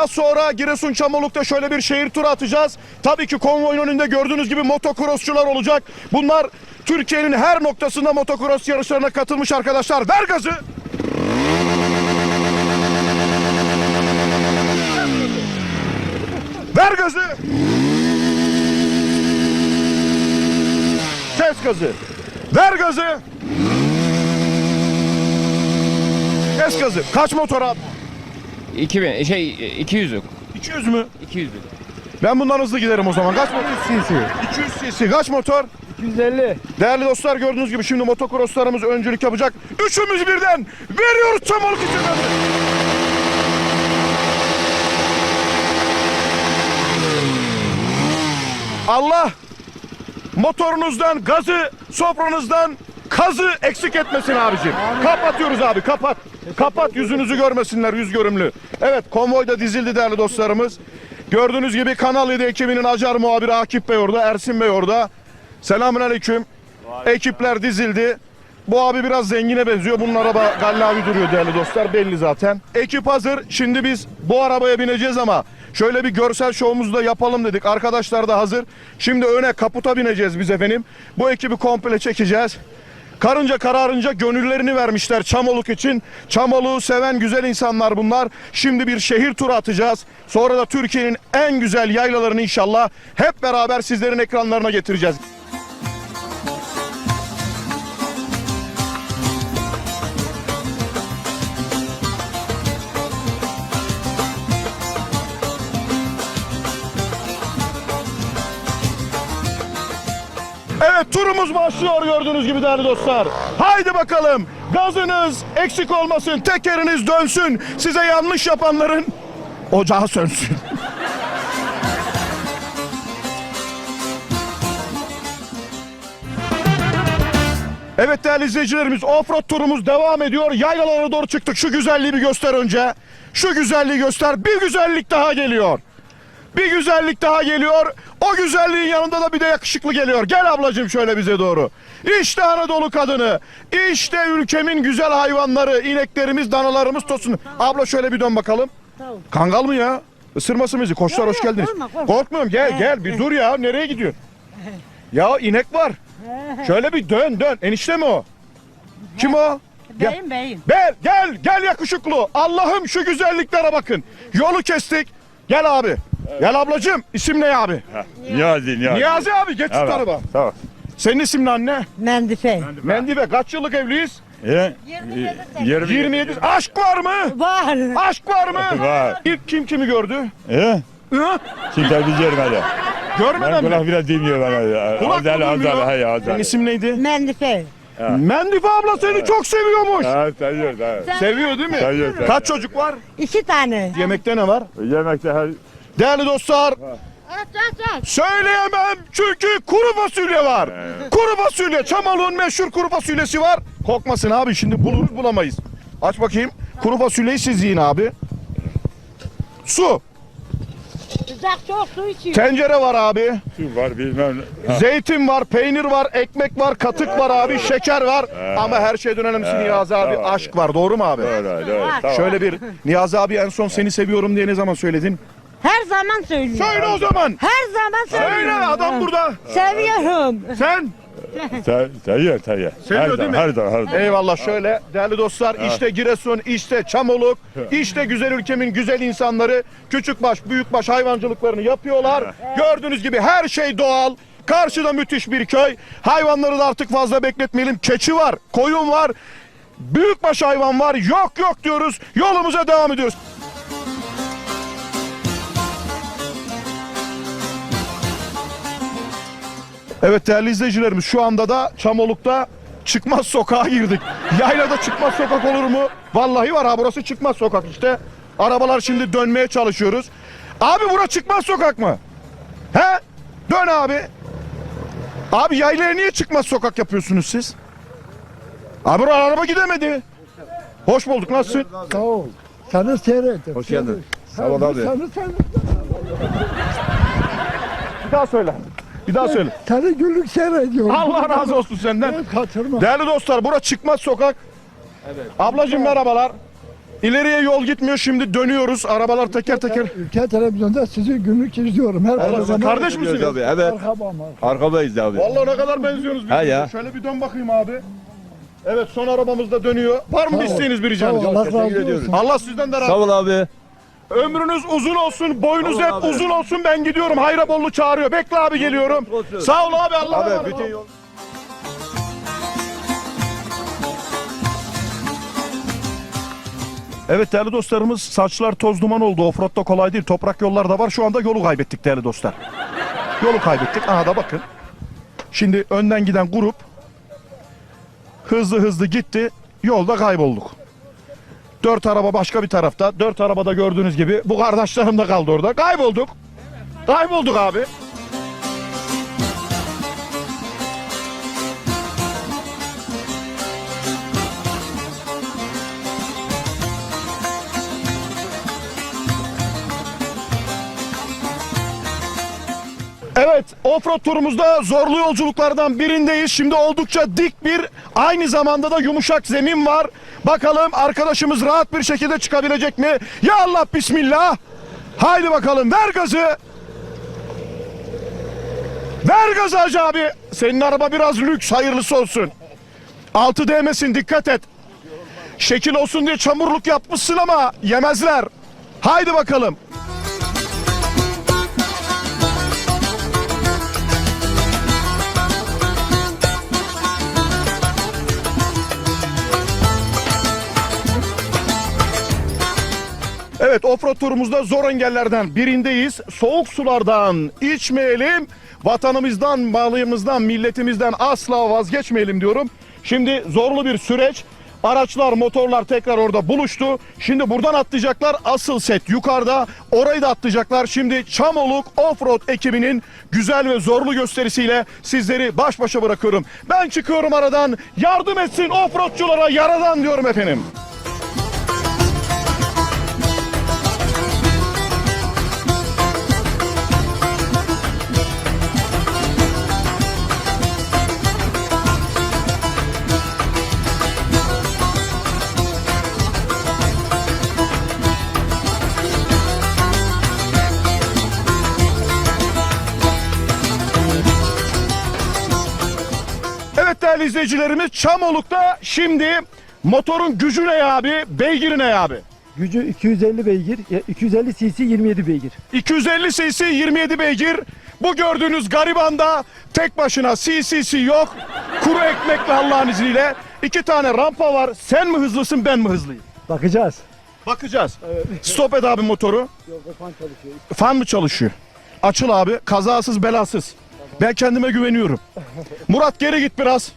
Biraz sonra Giresun Çamoluk'ta şöyle bir şehir turu atacağız. Tabii ki konvoyun önünde gördüğünüz gibi motokrossçular olacak. Bunlar Türkiye'nin her noktasında motokros yarışlarına katılmış arkadaşlar. Ver gazı. Ver gazı. Kes gazı. Ver gazı. Kes gazı. Kaç motor abi? 2000 şey 200'lük. 200 mü? 200'lük. Ben bundan hızlı giderim o zaman. Kaç motor? cc. 200 cc. Kaç motor? 250. Değerli dostlar gördüğünüz gibi şimdi motokrosslarımız öncülük yapacak. Üçümüz birden veriyoruz çamurluk için. Allah motorunuzdan gazı, sofranızdan kazı eksik etmesin abicim. Kapatıyoruz abi kapat. Kapat yüzünüzü görmesinler yüz görümlü. Evet konvoyda dizildi değerli dostlarımız. Gördüğünüz gibi Kanal 7 ekibinin acar muhabiri Akif Bey orada, Ersin Bey orada. Selamun aleyküm. Ekipler dizildi. Bu abi biraz zengine benziyor. Bunun araba gallavi duruyor değerli dostlar. Belli zaten. Ekip hazır. Şimdi biz bu arabaya bineceğiz ama şöyle bir görsel şovumuzu da yapalım dedik. Arkadaşlar da hazır. Şimdi öne kaputa bineceğiz biz efendim. Bu ekibi komple çekeceğiz. Karınca kararınca gönüllerini vermişler Çamoluk için. Çamoluk'u seven güzel insanlar bunlar. Şimdi bir şehir turu atacağız. Sonra da Türkiye'nin en güzel yaylalarını inşallah hep beraber sizlerin ekranlarına getireceğiz. Turumuz başlıyor gördüğünüz gibi değerli dostlar. Haydi bakalım gazınız eksik olmasın, tekeriniz dönsün. Size yanlış yapanların ocağı sönsün. Evet değerli izleyicilerimiz offroad turumuz devam ediyor. Yaylalara doğru çıktık. Şu güzelliği bir göster önce. Şu güzelliği göster. Bir güzellik daha geliyor. Bir güzellik daha geliyor. O güzelliğin yanında da bir de yakışıklı geliyor. Gel ablacığım şöyle bize doğru. İşte Anadolu kadını. İşte ülkemin güzel hayvanları. ineklerimiz, danalarımız tosun. Abla şöyle bir dön bakalım. Kangal mı ya? Isırmasın bizi. Koçlar hoş geldiniz. korkma, korkma. Korkmuyorum. Gel gel bir dur ya. Nereye gidiyorsun? Ya inek var. Şöyle bir dön dön. Enişte mi o? Kim o? Gel. Beyim beyim. Gel gel gel yakışıklı. Allah'ım şu güzelliklere bakın. Yolu kestik. Gel abi. Gel ablacığım. İsim ne abi? Niyazi, Niyazi. Niyazi abi geç şu Evet, tarafa. Tamam. Senin isim ne anne? Mendife. Mendibe kaç yıllık evliyiz? E, 27 27. Aşk var mı? Var. Aşk var mı? Var. İlk kim kimi gördü? E, Hı? şimdi televizyon görmedi. Görmeden Ben mi? kulak biraz dinliyor bana. Kulak Azal, mı duymuyor? azal, Senin azal. isim neydi? Mendife. Mendife abla seni çok seviyormuş. Ha, seviyor, evet. Seviyor değil mi? Seviyor, seviyor. Kaç çocuk var? İki tane. Yemekte ne var? Yemekte her... Değerli dostlar. Söyleyemem çünkü kuru fasulye var. Kuru fasulye. Çamalı'nın meşhur kuru fasulyesi var. Korkmasın abi şimdi buluruz bulamayız. Aç bakayım. Kuru fasulyeyi siz yiyin abi. Su. Sıcak çok su içiyor. Tencere var abi. Su var bilmem. ne. Ha, Zeytin var, peynir var, ekmek var, katık var abi, şeker var. Ama her şeyden önemlisi Niyazi abi tamam. aşk var. Doğru mu abi? Öyle, öyle. Var. Tamam. Şöyle bir Niyazi abi en son seni seviyorum diye ne zaman söyledin? Her zaman söylüyor. Söyle o zaman. Her zaman söylüyor. Söyle adam burada. Seviyorum. Sen Se- Seviyor, seviyor. Seviyor her değil mi? zaman, Her zaman, her zaman. Eyvallah şöyle değerli dostlar işte Giresun, işte Çamoluk, işte güzel ülkemin güzel insanları küçükbaş, büyükbaş hayvancılıklarını yapıyorlar. Gördüğünüz gibi her şey doğal. Karşıda müthiş bir köy. Hayvanları da artık fazla bekletmeyelim. Keçi var, koyun var, büyükbaş hayvan var. Yok yok diyoruz. Yolumuza devam ediyoruz. Evet değerli izleyicilerimiz şu anda da Çamoluk'ta çıkmaz sokağa girdik. Yaylada çıkmaz sokak olur mu? Vallahi var ha burası çıkmaz sokak işte. Arabalar şimdi dönmeye çalışıyoruz. Abi bura çıkmaz sokak mı? He? Dön abi. Abi yaylaya niye çıkmaz sokak yapıyorsunuz siz? Abi buraya araba gidemedi. Hoş bulduk nasılsın? Sağ ol. Seni seyrettim. Hoş geldin. Sağ ol abi. Seni, seni, Bir daha söyle. Bir daha söyle. seni günlük seyrediyorum. Allah razı olsun senden. Kaçırma. Değerli dostlar bura çıkmaz sokak. Ablacığım merhabalar. İleriye yol gitmiyor şimdi dönüyoruz. Arabalar teker teker. Ülke televizyonda sizi günlük izliyorum. Her Allah programda- kardeş misiniz? Abi evet. Merhaba. Arkabayız abi. Vallahi ne kadar benziyorsunuz Ha ya. Şöyle bir dön bakayım abi. Evet son arabamız da dönüyor. Var mı bir Sağ isteğiniz bir Sağ ricanız? Allah razı olsun. Allah sizden de razı Sağ olsun. ol abi. Ömrünüz uzun olsun, boyunuz ol hep abi. uzun olsun. Ben gidiyorum. Hayrabollu çağırıyor. Bekle abi geliyorum. olsun. Sağ ol abi. Allah'a Abi bütün yol Evet değerli dostlarımız saçlar toz duman oldu. Offroad'da kolay değil. Toprak yollarda var. Şu anda yolu kaybettik değerli dostlar. Yolu kaybettik. Aha da bakın. Şimdi önden giden grup hızlı hızlı gitti. Yolda kaybolduk. Dört araba başka bir tarafta. Dört arabada gördüğünüz gibi. Bu kardeşlerim de kaldı orada. Kaybolduk. Kaybolduk abi. Evet, offroad turumuzda zorlu yolculuklardan birindeyiz. Şimdi oldukça dik bir, aynı zamanda da yumuşak zemin var. Bakalım arkadaşımız rahat bir şekilde çıkabilecek mi? Ya Allah bismillah. Haydi bakalım ver gazı. Ver gazı Hacı abi. Senin araba biraz lüks, hayırlısı olsun. Altı değmesin, dikkat et. Şekil olsun diye çamurluk yapmışsın ama yemezler. Haydi bakalım. Evet offroad turumuzda zor engellerden birindeyiz. Soğuk sulardan içmeyelim. Vatanımızdan, malımızdan, milletimizden asla vazgeçmeyelim diyorum. Şimdi zorlu bir süreç. Araçlar, motorlar tekrar orada buluştu. Şimdi buradan atlayacaklar. Asıl set yukarıda. Orayı da atlayacaklar. Şimdi Çamoluk Offroad ekibinin güzel ve zorlu gösterisiyle sizleri baş başa bırakıyorum. Ben çıkıyorum aradan. Yardım etsin offroadçulara yaradan diyorum efendim. İzleyicilerimiz Çamoluk'ta şimdi motorun gücü ne abi, beygiri ne abi? Gücü 250 beygir, ya 250 cc 27 beygir. 250 cc 27 beygir. Bu gördüğünüz garibanda tek başına CC'si yok. Kuru ekmekle Allah'ın izniyle. iki tane rampa var. Sen mi hızlısın ben mi hızlıyım? Bakacağız. Bakacağız. Stop et abi motoru. Fan mı çalışıyor? Açıl abi. Kazasız belasız. Ben kendime güveniyorum. Murat geri git biraz.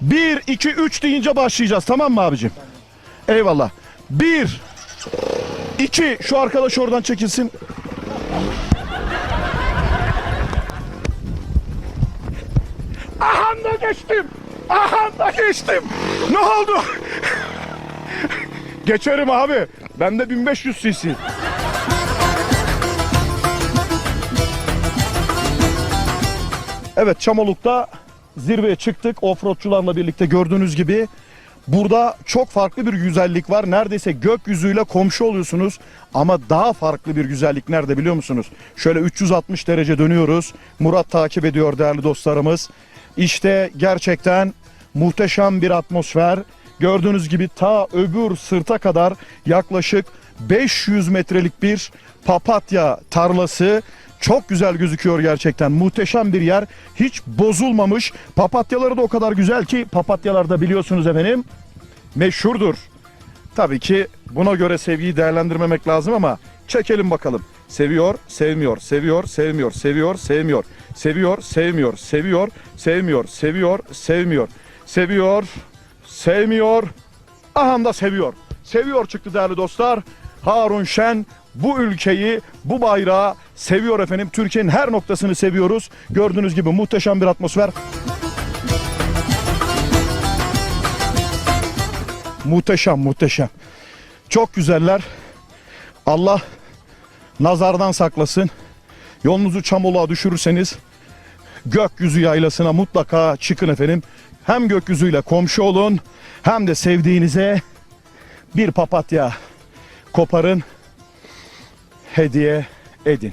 1, 2, 3 deyince başlayacağız. Tamam mı abicim? Eyvallah. 1, 2, şu arkadaş oradan çekilsin. Aha da geçtim. Aha da geçtim. Ne oldu? Geçerim abi. Bende 1500 cc. Evet Çamoluk'ta zirveye çıktık. Offroadçularla birlikte gördüğünüz gibi. Burada çok farklı bir güzellik var. Neredeyse gökyüzüyle komşu oluyorsunuz. Ama daha farklı bir güzellik nerede biliyor musunuz? Şöyle 360 derece dönüyoruz. Murat takip ediyor değerli dostlarımız. İşte gerçekten muhteşem bir atmosfer. Gördüğünüz gibi ta öbür sırta kadar yaklaşık 500 metrelik bir papatya tarlası. Çok güzel gözüküyor gerçekten. Muhteşem bir yer. Hiç bozulmamış. Papatyaları da o kadar güzel ki papatyalar da biliyorsunuz efendim meşhurdur. Tabii ki buna göre sevgiyi değerlendirmemek lazım ama çekelim bakalım. Seviyor, sevmiyor, seviyor, sevmiyor, seviyor, sevmiyor. Seviyor, sevmiyor, seviyor, sevmiyor, seviyor, sevmiyor. Seviyor, sevmiyor. Aha da seviyor. Seviyor çıktı değerli dostlar. Harun Şen bu ülkeyi, bu bayrağı seviyor efendim. Türkiye'nin her noktasını seviyoruz. Gördüğünüz gibi muhteşem bir atmosfer. Muhteşem, muhteşem. Çok güzeller. Allah nazardan saklasın. Yolunuzu Çamoluk'a düşürürseniz gökyüzü yaylasına mutlaka çıkın efendim. Hem gökyüzüyle komşu olun hem de sevdiğinize bir papatya koparın, hediye edin.